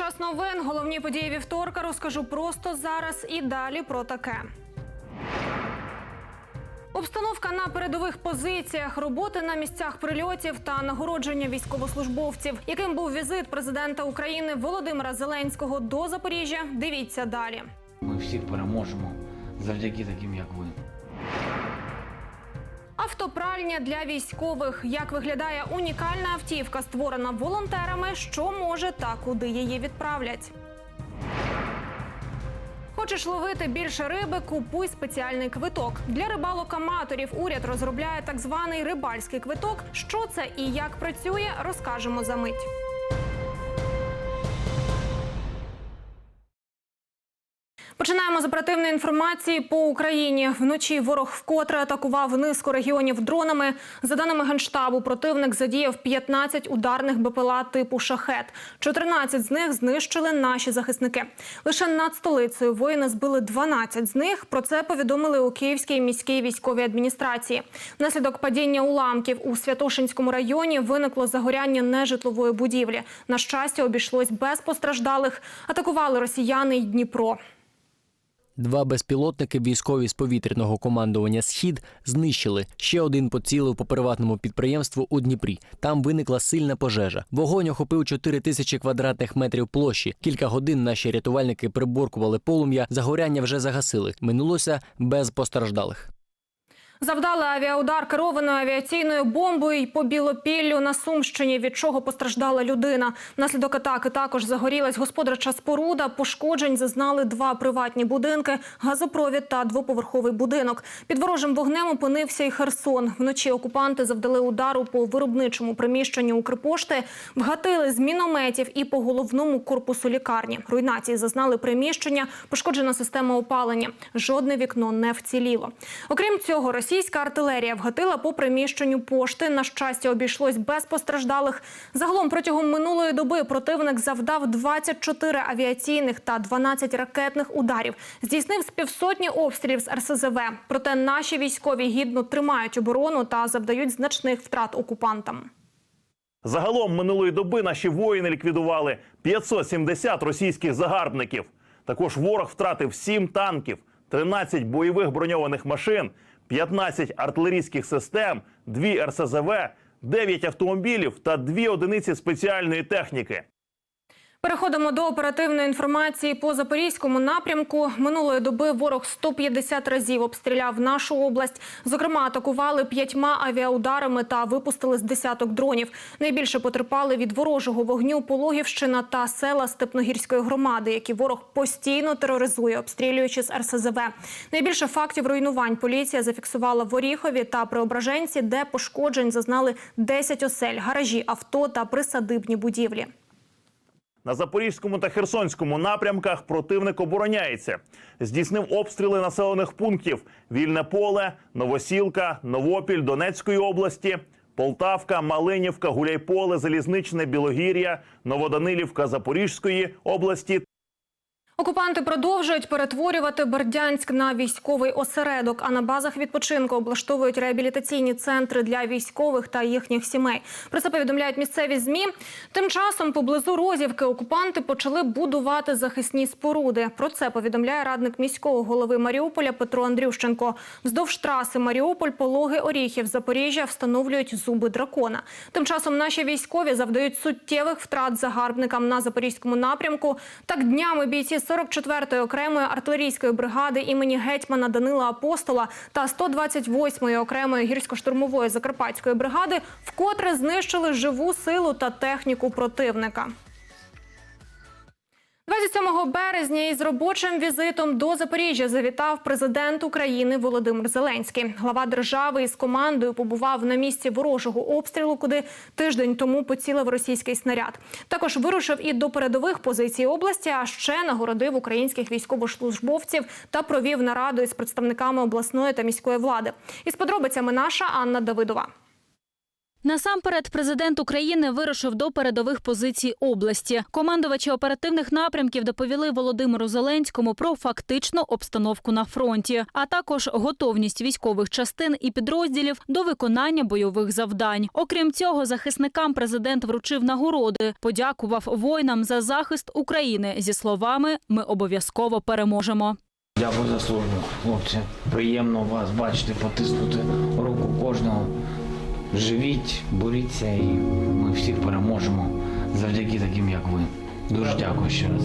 Час новин. Головні події вівторка розкажу просто зараз і далі про таке. Обстановка на передових позиціях, роботи на місцях прильотів та нагородження військовослужбовців. Яким був візит президента України Володимира Зеленського до Запоріжжя? Дивіться далі. Ми всіх переможемо завдяки таким, як ви. Автопральня для військових. Як виглядає унікальна автівка, створена волонтерами, що може та куди її відправлять. Хочеш ловити більше риби? Купуй спеціальний квиток. Для рибалок-аматорів уряд розробляє так званий рибальський квиток. Що це і як працює, розкажемо за мить. Починаємо з оперативної інформації по Україні. Вночі ворог вкотре атакував низку регіонів дронами. За даними генштабу, противник задіяв 15 ударних БПЛА типу шахет. 14 з них знищили наші захисники. Лише над столицею воїни збили 12 з них. Про це повідомили у Київській міській військовій адміністрації. Внаслідок падіння уламків у Святошинському районі виникло загоряння нежитлової будівлі. На щастя, обійшлось без постраждалих. Атакували росіяни й Дніпро. Два безпілотники військові з повітряного командування Схід знищили. Ще один поцілив по приватному підприємству у Дніпрі. Там виникла сильна пожежа. Вогонь охопив 4 тисячі квадратних метрів площі. Кілька годин наші рятувальники приборкували полум'я. Загоряння вже загасили. Минулося без постраждалих. Завдали авіаудар керованою авіаційною бомбою по Білопіллю на Сумщині, від чого постраждала людина. Внаслідок атаки також загорілась господарча споруда. Пошкоджень зазнали два приватні будинки, газопровід та двоповерховий будинок. Під ворожим вогнем опинився і Херсон. Вночі окупанти завдали удару по виробничому приміщенню Укрпошти, вгатили з мінометів і по головному корпусу лікарні. Руйнації зазнали приміщення, пошкоджена система опалення. Жодне вікно не вціліло. Окрім цього, російська артилерія вгатила по приміщенню пошти. На щастя, обійшлось без постраждалих. Загалом протягом минулої доби противник завдав 24 авіаційних та 12 ракетних ударів. Здійснив з півсотні обстрілів з РСЗВ. Проте наші військові гідно тримають оборону та завдають значних втрат окупантам. Загалом минулої доби наші воїни ліквідували 570 російських загарбників. Також ворог втратив 7 танків, 13 бойових броньованих машин, 15 артилерійських систем, 2 РСЗВ, 9 автомобілів та 2 одиниці спеціальної техніки. Переходимо до оперативної інформації по запорізькому напрямку. Минулої доби ворог 150 разів обстріляв нашу область. Зокрема, атакували п'ятьма авіаударами та випустили з десяток дронів. Найбільше потерпали від ворожого вогню Пологівщина та села Степногірської громади, які ворог постійно тероризує, обстрілюючи з РСЗВ. Найбільше фактів руйнувань поліція зафіксувала в Оріхові та Преображенці, де пошкоджень зазнали 10 осель, гаражі, авто та присадибні будівлі. На Запорізькому та Херсонському напрямках противник обороняється. Здійснив обстріли населених пунктів: Вільне поле, Новосілка, Новопіль Донецької області, Полтавка, Малинівка, Гуляйполе, Залізничне, Білогір'я, Новоданилівка Запорізької області Окупанти продовжують перетворювати Бердянськ на військовий осередок, а на базах відпочинку облаштовують реабілітаційні центри для військових та їхніх сімей. Про це повідомляють місцеві змі. Тим часом поблизу Розівки окупанти почали будувати захисні споруди. Про це повідомляє радник міського голови Маріуполя Петро Андрющенко. Вздовж траси Маріуполь, Пологи, Оріхів, Запоріжжя встановлюють зуби дракона. Тим часом наші військові завдають суттєвих втрат загарбникам на запорізькому напрямку. Так днями бійці 44-ї окремої артилерійської бригади імені гетьмана Данила Апостола та 128-ї окремої гірсько-штурмової закарпатської бригади вкотре знищили живу силу та техніку противника. 27 березня із робочим візитом до Запоріжжя завітав президент України Володимир Зеленський. Глава держави із командою побував на місці ворожого обстрілу, куди тиждень тому поцілив російський снаряд. Також вирушив і до передових позицій області, а ще нагородив українських військовослужбовців та провів нараду із представниками обласної та міської влади. Із подробицями наша Анна Давидова. Насамперед, президент України вирушив до передових позицій області. Командувачі оперативних напрямків доповіли Володимиру Зеленському про фактичну обстановку на фронті, а також готовність військових частин і підрозділів до виконання бойових завдань. Окрім цього, захисникам президент вручив нагороди, подякував воїнам за захист України зі словами Ми обов'язково переможемо. Дякую за службу, хлопці. Приємно вас бачити, потиснути руку кожного. Живіть, боріться і ми всіх переможемо завдяки таким, як ви. Дуже дякую ще раз.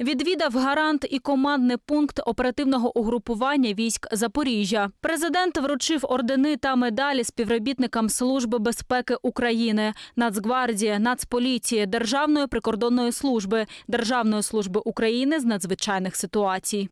Відвідав гарант і командний пункт оперативного угрупування військ Запоріжжя. Президент вручив ордени та медалі співробітникам Служби безпеки України, Нацгвардії, Нацполіції, Державної прикордонної служби, Державної служби України з надзвичайних ситуацій.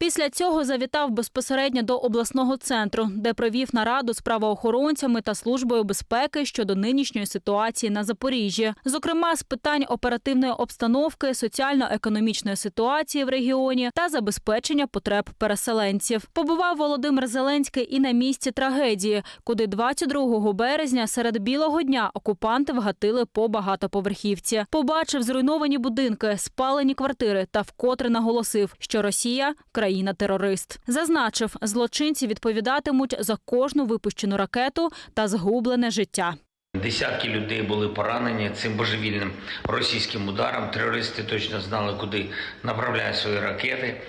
Після цього завітав безпосередньо до обласного центру, де провів нараду з правоохоронцями та службою безпеки щодо нинішньої ситуації на Запоріжжі, зокрема з питань оперативної обстановки, соціально-економічної ситуації в регіоні та забезпечення потреб переселенців. Побував Володимир Зеленський і на місці трагедії, куди 22 березня серед білого дня окупанти вгатили по багатоповерхівці. Побачив зруйновані будинки, спалені квартири та вкотре наголосив, що Росія країна-терорист. Зазначив, злочинці відповідатимуть за кожну випущену ракету та згублене життя. Десятки людей були поранені цим божевільним російським ударом. Терористи точно знали, куди направляють свої ракети.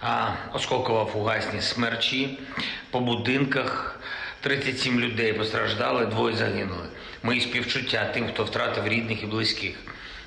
А осколково-фугасні смерчі по будинках. 37 людей постраждали, двоє загинули. Мої співчуття тим, хто втратив рідних і близьких.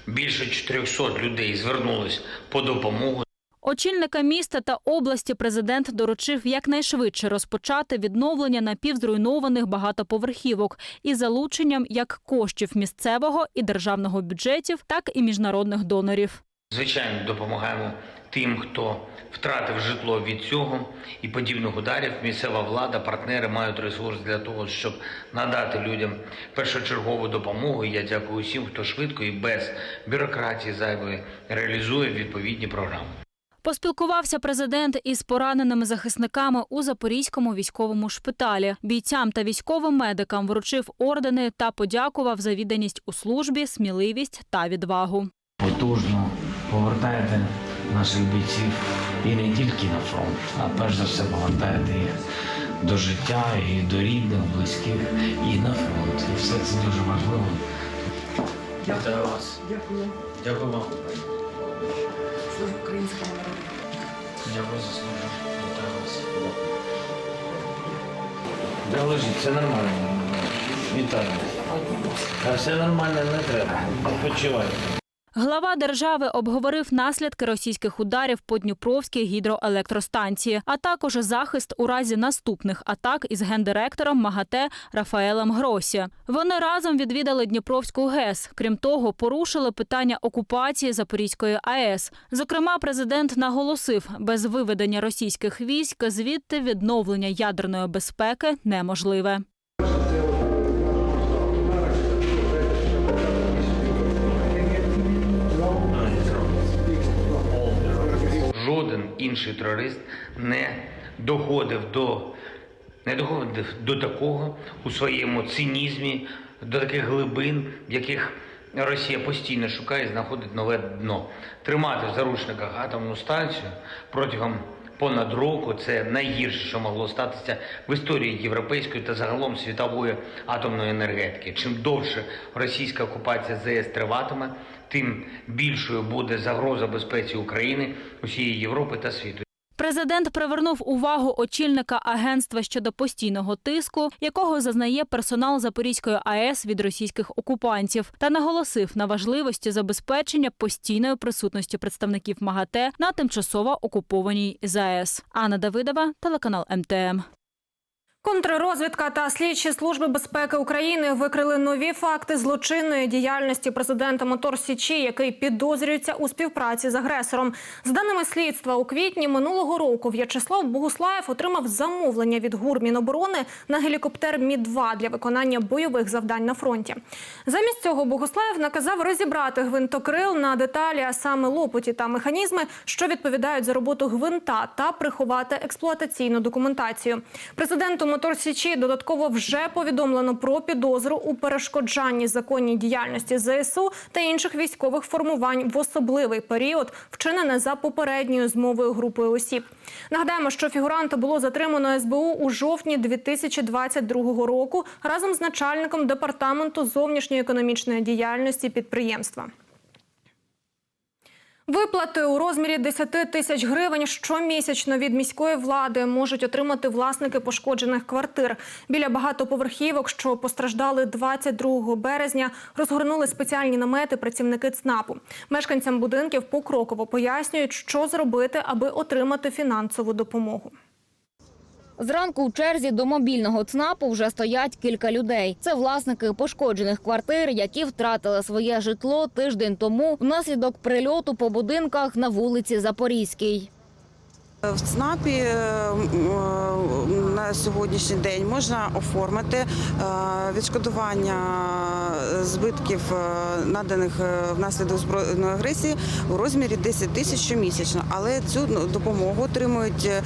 Більше 400 людей звернулись по допомогу. Очільника міста та області президент доручив якнайшвидше розпочати відновлення напівзруйнованих багатоповерхівок із залученням як коштів місцевого і державного бюджетів, так і міжнародних донорів. Звичайно, допомагаємо тим, хто втратив житло від цього і подібних ударів. Місцева влада, партнери мають ресурс для того, щоб надати людям першочергову допомогу. Я дякую всім, хто швидко і без бюрократії зайвої реалізує відповідні програми. Поспілкувався президент із пораненими захисниками у Запорізькому військовому шпиталі. Бійцям та військовим медикам вручив ордени та подякував за відданість у службі, сміливість та відвагу. Потужно повертаєте наших бійців і не тільки на фронт, а перш за все повертаєте їх до життя і до рідних, близьких, і на фронт. І все це дуже важливо. Вітаю вас. Дякую. Дякую вам. Служу українському. Дякую за службу. Вітаю вас. Да лежіть, все нормально. Вітаю. А все нормально, не треба. Відпочивайте. Глава держави обговорив наслідки російських ударів по Дніпровській гідроелектростанції, а також захист у разі наступних атак із гендиректором МАГАТЕ Рафаелем Гросі. Вони разом відвідали Дніпровську ГЕС. Крім того, порушили питання окупації Запорізької АЕС. Зокрема, президент наголосив, без виведення російських військ звідти відновлення ядерної безпеки неможливе. Жоден інший терорист не доходив до не доходив до такого у своєму цинізмі, до таких глибин, в яких Росія постійно шукає і знаходить нове дно. Тримати в заручниках атомну станцію протягом понад року це найгірше, що могло статися в історії європейської та загалом світової атомної енергетики. Чим довше російська окупація ЗС триватиме, тим більшою буде загроза безпеці України, усієї Європи та світу. Президент привернув увагу очільника агентства щодо постійного тиску, якого зазнає персонал Запорізької АЕС від російських окупантів, та наголосив на важливості забезпечення постійної присутності представників МАГАТЕ на тимчасово окупованій ЗАЕС. Анна Давидова, телеканал МТМ. Контррозвідка та слідчі служби безпеки України викрили нові факти злочинної діяльності президента Мотор Січі, який підозрюється у співпраці з агресором. За даними слідства, у квітні минулого року В'ячеслав Богуслаєв отримав замовлення від ГУР Міноборони на гелікоптер Мі 2 для виконання бойових завдань на фронті. Замість цього Богуслаєв наказав розібрати гвинтокрил на деталі, а саме лопоті та механізми, що відповідають за роботу гвинта, та приховати експлуатаційну документацію. Президенту Мотор Січі додатково вже повідомлено про підозру у перешкоджанні законній діяльності ЗСУ та інших військових формувань в особливий період, вчинене за попередньою змовою групою осіб. Нагадаємо, що фігуранта було затримано СБУ у жовтні 2022 року разом з начальником департаменту зовнішньої економічної діяльності підприємства. Виплати у розмірі 10 тисяч гривень щомісячно від міської влади можуть отримати власники пошкоджених квартир. Біля багатоповерхівок, що постраждали 22 березня, розгорнули спеціальні намети працівники ЦНАПу. Мешканцям будинків покроково пояснюють, що зробити, аби отримати фінансову допомогу. Зранку у черзі до мобільного ЦНАПу вже стоять кілька людей. Це власники пошкоджених квартир, які втратили своє житло тиждень тому внаслідок прильоту по будинках на вулиці Запорізькій. В ЦНАПі е, е, на сьогоднішній день можна оформити е, відшкодування збитків, е, наданих е, внаслідок збройної агресії у розмірі 10 тисяч щомісячно. Але цю ну, допомогу отримують е,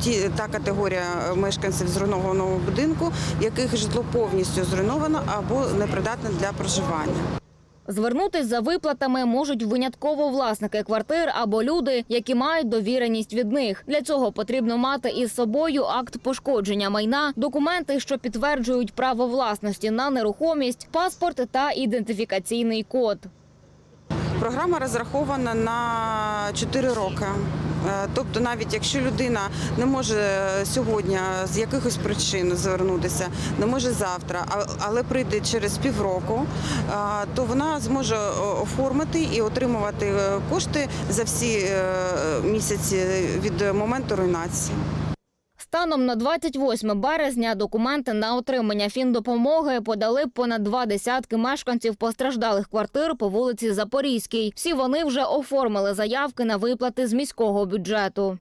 ті, та категорія мешканців зруйнованого будинку, яких житло повністю зруйновано або непридатне для проживання. Звернутись за виплатами можуть винятково власники квартир або люди, які мають довіреність від них. Для цього потрібно мати із собою акт пошкодження майна, документи, що підтверджують право власності на нерухомість, паспорт та ідентифікаційний код. Програма розрахована на 4 роки. Е, Тобто, навіть якщо людина не може сьогодні з якихось причин звернутися, не може завтра, але прийде через півроку, е, то вона зможе оформити і отримувати е, кошти за всі місяці від моменту руйнації. Станом на 28 березня документи на отримання фіндопомоги подали понад два десятки мешканців постраждалих квартир по вулиці Запорізькій. Всі вони вже оформили заявки на виплати з міського бюджету.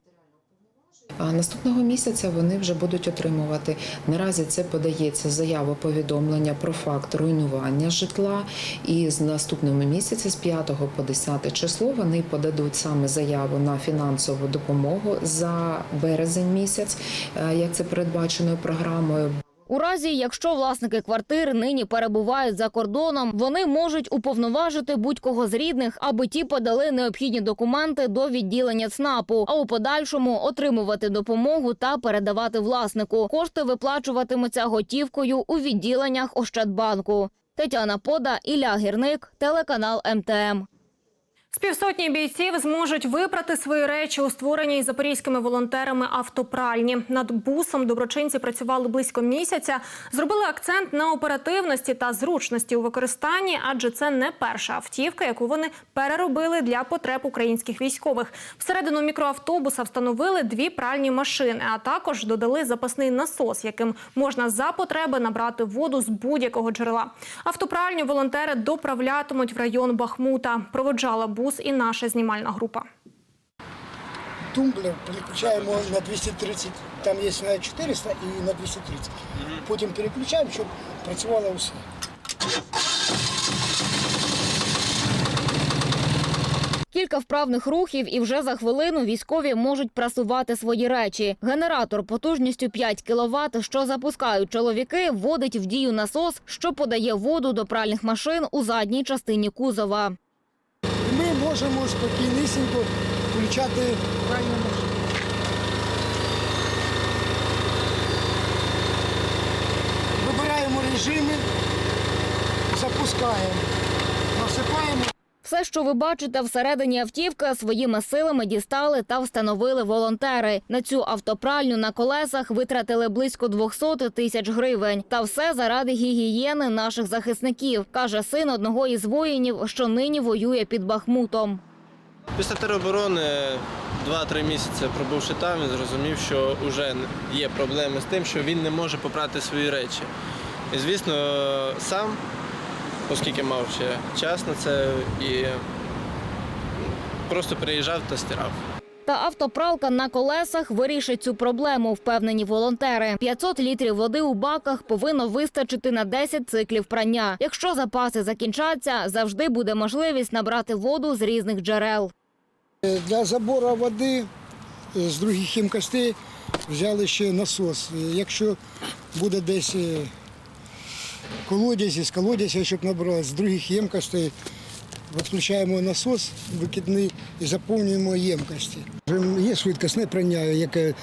А наступного місяця вони вже будуть отримувати. Наразі це подається заява повідомлення про факт руйнування житла. І з наступного місяця, з 5 по 10 число, вони подадуть саме заяву на фінансову допомогу за березень місяць, е, як це передбачено програмою. У разі, якщо власники квартир нині перебувають за кордоном, вони можуть уповноважити будь-кого з рідних, аби ті подали необхідні документи до відділення ЦНАПу, а у подальшому отримувати допомогу та передавати власнику. Кошти виплачуватимуться готівкою у відділеннях Ощадбанку. Тетяна Пода, Ілля Гірник, телеканал МТМ. З півсотні бійців зможуть випрати свої речі у створеній запорізькими волонтерами автопральні. Над бусом доброчинці працювали близько місяця. Зробили акцент на оперативності та зручності у використанні, адже це не перша автівка, яку вони переробили для потреб українських військових. Всередину мікроавтобуса встановили дві пральні машини, а також додали запасний насос, яким можна за потреби набрати воду з будь-якого джерела. Автопральню волонтери доправлятимуть в район Бахмута. Проводжала бус і наша знімальна група. тумблер переключаємо на 230, там є на 400 і на 230. Потім переключаємо, щоб працювало усе. Кілька вправних рухів, і вже за хвилину військові можуть прасувати свої речі. Генератор потужністю 5 кВт, що запускають чоловіки, вводить в дію насос, що подає воду до пральних машин у задній частині кузова. Можемо спокійнісінько включати крайню машину. Вибираємо режими, запускаємо, насипаємо. Все, що ви бачите всередині автівки, своїми силами дістали та встановили волонтери. На цю автопральню на колесах витратили близько 200 тисяч гривень. Та все заради гігієни наших захисників, каже син одного із воїнів, що нині воює під Бахмутом. Після тероборони 2-3 місяці пробувши там, він зрозумів, що вже є проблеми з тим, що він не може попрати свої речі. І, звісно, сам, оскільки мав ще час на це, і просто приїжджав та стирав. Та автопралка на колесах вирішить цю проблему, впевнені волонтери. 500 літрів води у баках повинно вистачити на 10 циклів прання. Якщо запаси закінчаться, завжди буде можливість набрати воду з різних джерел. Для забору води е, з других ємкостей взяли ще насос. Е, Якщо буде десь е, колодязі, з колодязя, щоб набрати з других ємкостей, відключаємо насос викидний і заповнюємо ємкості. Є швидкісне прання, яке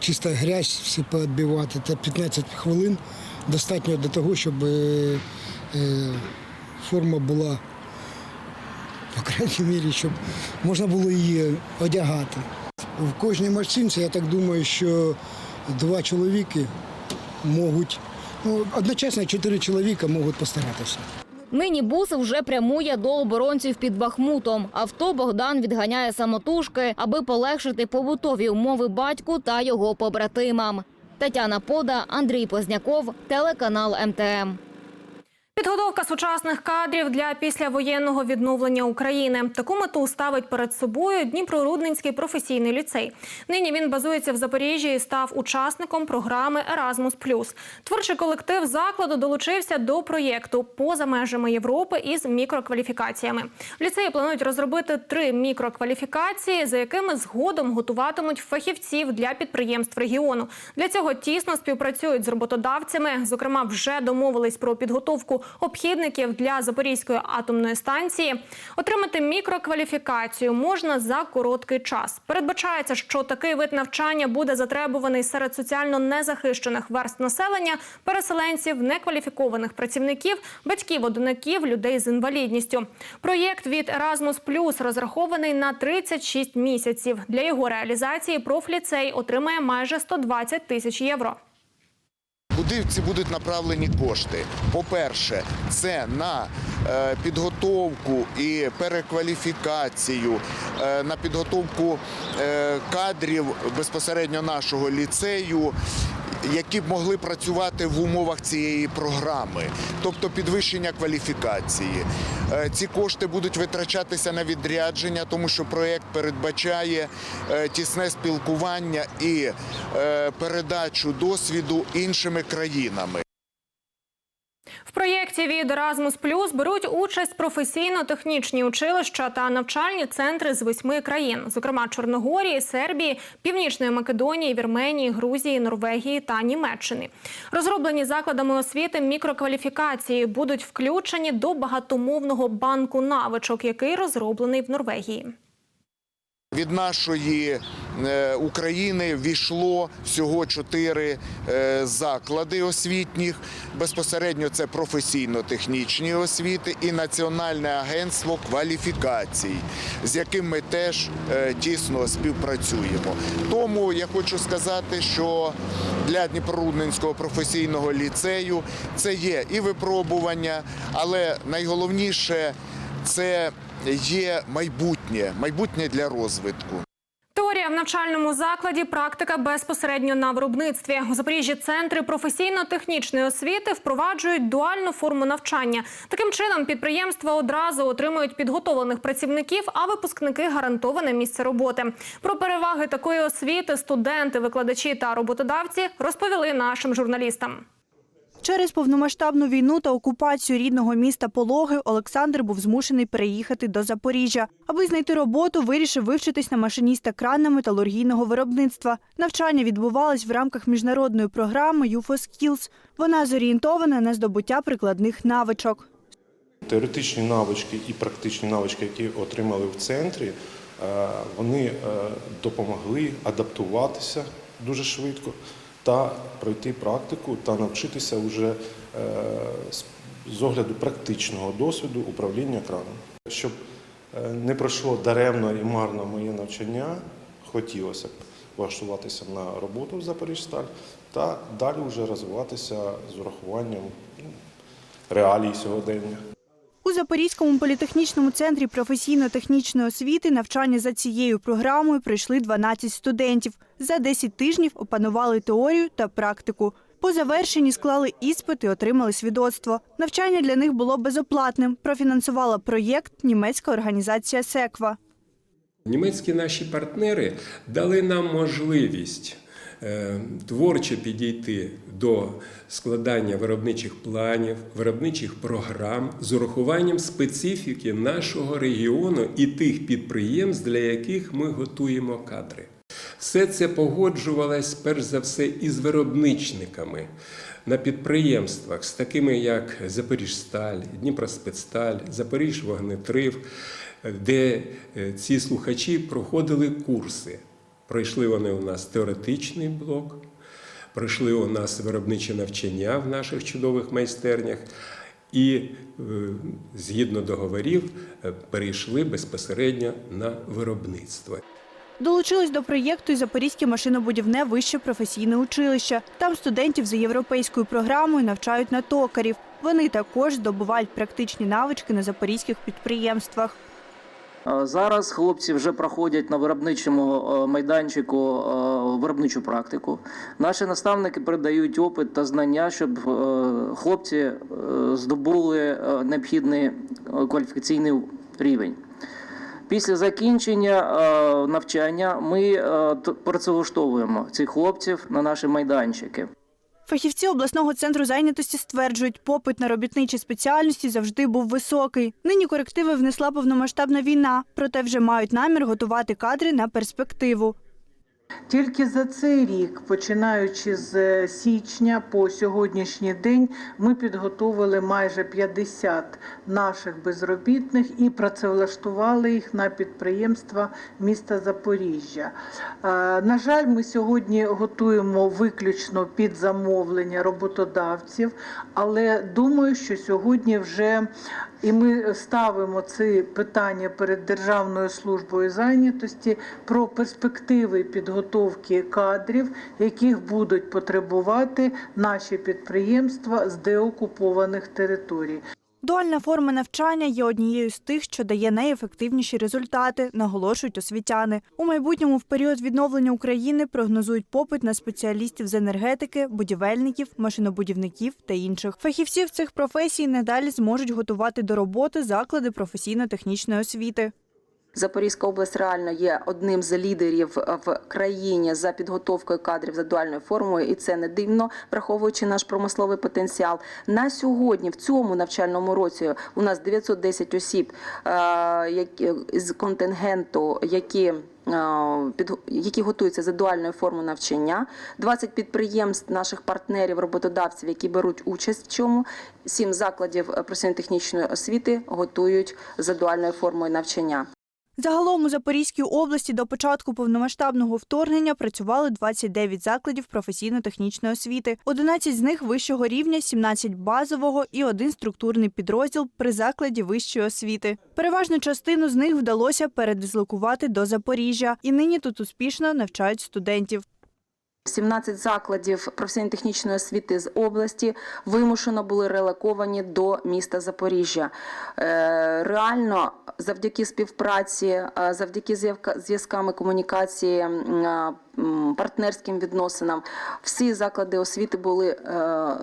чисто грязь всі повідбивати. Та 15 хвилин достатньо для того, щоб е, форма була по крайній мірі, щоб можна було її одягати. В кожній машинці, я так думаю, що два чоловіки можуть, одночасно чотири чоловіка можуть постаратися. Нині бус вже прямує до оборонців під Бахмутом. Авто Богдан відганяє самотужки, аби полегшити побутові умови батьку та його побратимам. Тетяна Пода, Андрій Позняков, телеканал МТМ. Підготовка сучасних кадрів для післявоєнного відновлення України. Таку мету ставить перед собою Дніпрорудненський професійний ліцей. Нині він базується в Запоріжжі і став учасником програми Erasmus+. Творчий колектив закладу долучився до проєкту поза межами Європи із мікрокваліфікаціями. В ліцеї планують розробити три мікрокваліфікації, за якими згодом готуватимуть фахівців для підприємств регіону. Для цього тісно співпрацюють з роботодавцями. Зокрема, вже домовились про підготовку обхідників для Запорізької атомної станції. Отримати мікрокваліфікацію можна за короткий час. Передбачається, що такий вид навчання буде затребуваний серед соціально незахищених верст населення, переселенців, некваліфікованих працівників, батьків одинаків, людей з інвалідністю. Проєкт від Erasmus Plus розрахований на 36 місяців. Для його реалізації профліцей отримає майже 120 тисяч євро. Куди ці будуть направлені кошти? По-перше, це на е, підготовку і перекваліфікацію, е, на підготовку е, кадрів безпосередньо нашого ліцею. Які б могли працювати в умовах цієї програми, тобто підвищення кваліфікації. Ці кошти будуть витрачатися на відрядження, тому що проєкт передбачає тісне спілкування і передачу досвіду іншими країнами. В проєкті від Erasmus Plus беруть участь професійно-технічні училища та навчальні центри з восьми країн, зокрема Чорногорії, Сербії, Північної Македонії, Вірменії, Грузії, Норвегії та Німеччини. Розроблені закладами освіти мікрокваліфікації будуть включені до багатомовного банку навичок, який розроблений в Норвегії. Від нашої е, України війшло всього чотири е, заклади освітніх. Безпосередньо це професійно-технічні освіти і Національне агентство кваліфікацій, з яким ми теж е, тісно співпрацюємо. Тому я хочу сказати, що для Дніпрорудненського професійного ліцею це є і випробування, але найголовніше це є майбутнє, майбутнє для розвитку. Теорія в навчальному закладі, практика безпосередньо на виробництві. У Запоріжжі центри професійно-технічної освіти впроваджують дуальну форму навчання. Таким чином, підприємства одразу отримують підготовлених працівників, а випускники гарантоване місце роботи. Про переваги такої освіти студенти, викладачі та роботодавці розповіли нашим журналістам. Через повномасштабну війну та окупацію рідного міста Пологи Олександр був змушений переїхати до Запоріжжя. Аби знайти роботу, вирішив вивчитись на машиніста крана металургійного виробництва. Навчання відбувалось в рамках міжнародної програми Skills. Вона зорієнтована на здобуття прикладних навичок. Теоретичні навички і практичні навички, які отримали в центрі, е, вони е, допомогли адаптуватися дуже швидко та пройти практику та навчитися вже е, з- огляду практичного досвіду управління краном. Щоб е, не пройшло даремно і марно моє навчання, хотілося б влаштуватися на роботу в Запоріжсталь та далі вже розвиватися з урахуванням ну, реалій сьогодення. У Запорізькому політехнічному центрі професійно-технічної освіти навчання за цією програмою пройшли 12 студентів. За 10 тижнів опанували теорію та практику. По завершенні склали іспит і отримали свідоцтво. Навчання для них було безоплатним. Профінансувала проєкт німецька організація Секва. Німецькі наші партнери дали нам можливість е, творчо підійти до складання виробничих планів, виробничих програм з урахуванням специфіки нашого регіону і тих підприємств, для яких ми готуємо кадри. Все це погоджувалось перш за все із виробничниками на підприємствах, з такими як Запоріжсталь, Дніпроспецсталь, Запоріжвогнетрив, де е, ці слухачі проходили курси. Пройшли вони у нас теоретичний блок, пройшли у нас виробниче навчання в наших чудових майстернях. І е, згідно договорів е, перейшли безпосередньо на виробництво. Долучилось до проєкту і Запорізьке машинобудівне вище професійне училище. Там студентів за європейською програмою навчають на токарів. Вони також здобувають практичні навички на запорізьких підприємствах. Е, Зараз хлопці вже проходять на виробничому е, майданчику е, виробничу практику. Наші наставники передають опит та знання, щоб хлопці здобули необхідний кваліфікаційний рівень. Після закінчення навчання ми працевлаштовуємо цих хлопців на наші майданчики. Фахівці обласного центру зайнятості стверджують, попит на робітничі спеціальності завжди був високий. Нині корективи внесла повномасштабна війна, проте вже мають намір готувати кадри на перспективу. Тільки за цей рік, починаючи з е, січня по сьогоднішній день, ми підготовили майже 50 наших безробітних і працевлаштували їх на підприємства міста Запоріжжя. Е, На жаль, ми сьогодні готуємо виключно під замовлення роботодавців, але думаю, що сьогодні вже і ми ставимо це питання перед Державною службою зайнятості про перспективи підготовки кадрів, яких будуть потребувати наші підприємства з деокупованих територій. Дуальна форма навчання є однією з тих, що дає найефективніші результати, наголошують освітяни. У майбутньому в період відновлення України прогнозують попит на спеціалістів з енергетики, будівельників, машинобудівників та інших. Фахівців цих професій надалі зможуть готувати до роботи заклади професійно-технічної освіти. Запорізька область реально є одним з лідерів в країні за підготовкою кадрів за дуальною формою, і це не дивно, враховуючи наш промисловий потенціал. На сьогодні, в цьому навчальному році, у нас 910 осіб е, з контингенту, які е, які готуються за дуальною формою навчання, 20 підприємств наших партнерів, роботодавців, які беруть участь в цьому, 7 закладів професійно-технічної освіти готують за дуальною формою навчання. Загалом у Запорізькій області до початку повномасштабного вторгнення працювали 29 закладів професійно-технічної освіти. 11 з них вищого рівня, 17 базового і один структурний підрозділ при закладі вищої освіти. Переважну частину з них вдалося передислокувати до Запоріжжя, і нині тут успішно навчають студентів. 17 закладів професійно-технічної освіти з області вимушено були релоковані до міста Запоріжжя. Е, Реально, завдяки співпраці, е, завдяки зв'язка- зв'язкам комунікації, е, партнерським відносинам, всі заклади освіти були е,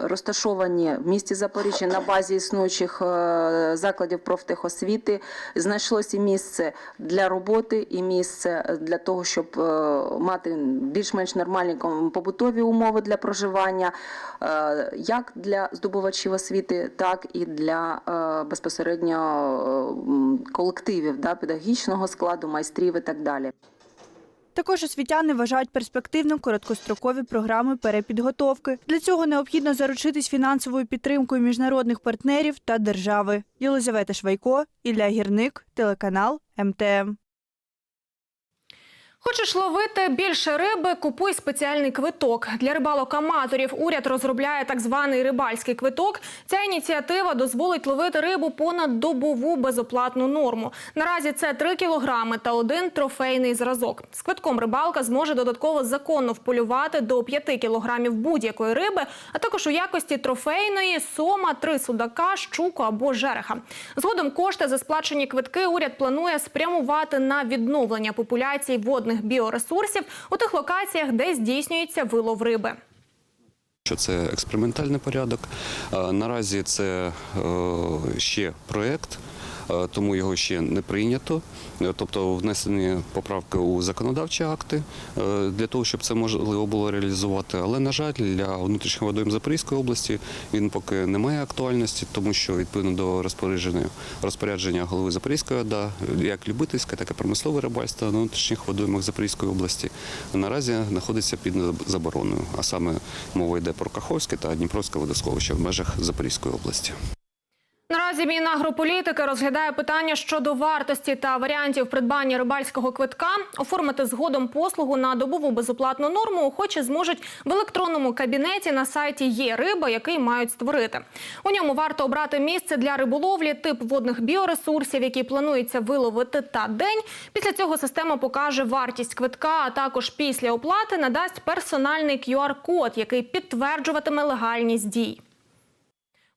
розташовані в місті Запоріжжя на базі існуючих е, закладів профтехосвіти. Знайшлося і місце для роботи, і місце для того, щоб е, мати більш-менш нормальні побутові умови для проживання, як для здобувачів освіти, так і для безпосередньо колективів да, педагогічного складу, майстрів і так далі. Також освітяни вважають перспективним короткострокові програми перепідготовки. Для цього необхідно заручитись фінансовою підтримкою міжнародних партнерів та держави. Єлизавета Швайко, Ілля Гірник, телеканал МТМ. Хочеш ловити більше риби? Купуй спеціальний квиток. Для рибалок-аматорів уряд розробляє так званий рибальський квиток. Ця ініціатива дозволить ловити рибу понад добову безоплатну норму. Наразі це 3 кілограми та один трофейний зразок. З квитком рибалка зможе додатково законно вполювати до 5 кілограмів будь-якої риби, а також у якості трофейної сома, три судака, щуку або жереха. Згодом кошти за сплачені квитки уряд планує спрямувати на відновлення популяцій водних біоресурсів у тих локаціях, де здійснюється вилов риби. Що це експериментальний порядок. Наразі це е, ще проєкт, тому його ще не прийнято. Е, Тобто внесені поправки у законодавчі акти е, для того, щоб це можливо було реалізувати. Але, на жаль, для внутрішніх водойм Запорізької області він поки не має актуальності, тому що відповідно до розпорядження, розпорядження голови Запорізької ОДА, як любительське, так і промислове рибальство на внутрішніх водоймах Запорізької області наразі знаходиться під забороною. А саме мова йде про Каховське та Дніпровське водосховище в межах Запорізької області. Наразі Мінагрополітики розглядає питання щодо вартості та варіантів придбання рибальського квитка. Оформити згодом послугу на добову безоплатну норму охочі зможуть в електронному кабінеті на сайті Є риба, який мають створити. У ньому варто обрати місце для риболовлі, тип водних біоресурсів, які планується виловити та день. Після цього система покаже вартість квитка, а також після оплати надасть персональний QR-код, який підтверджуватиме легальність дій.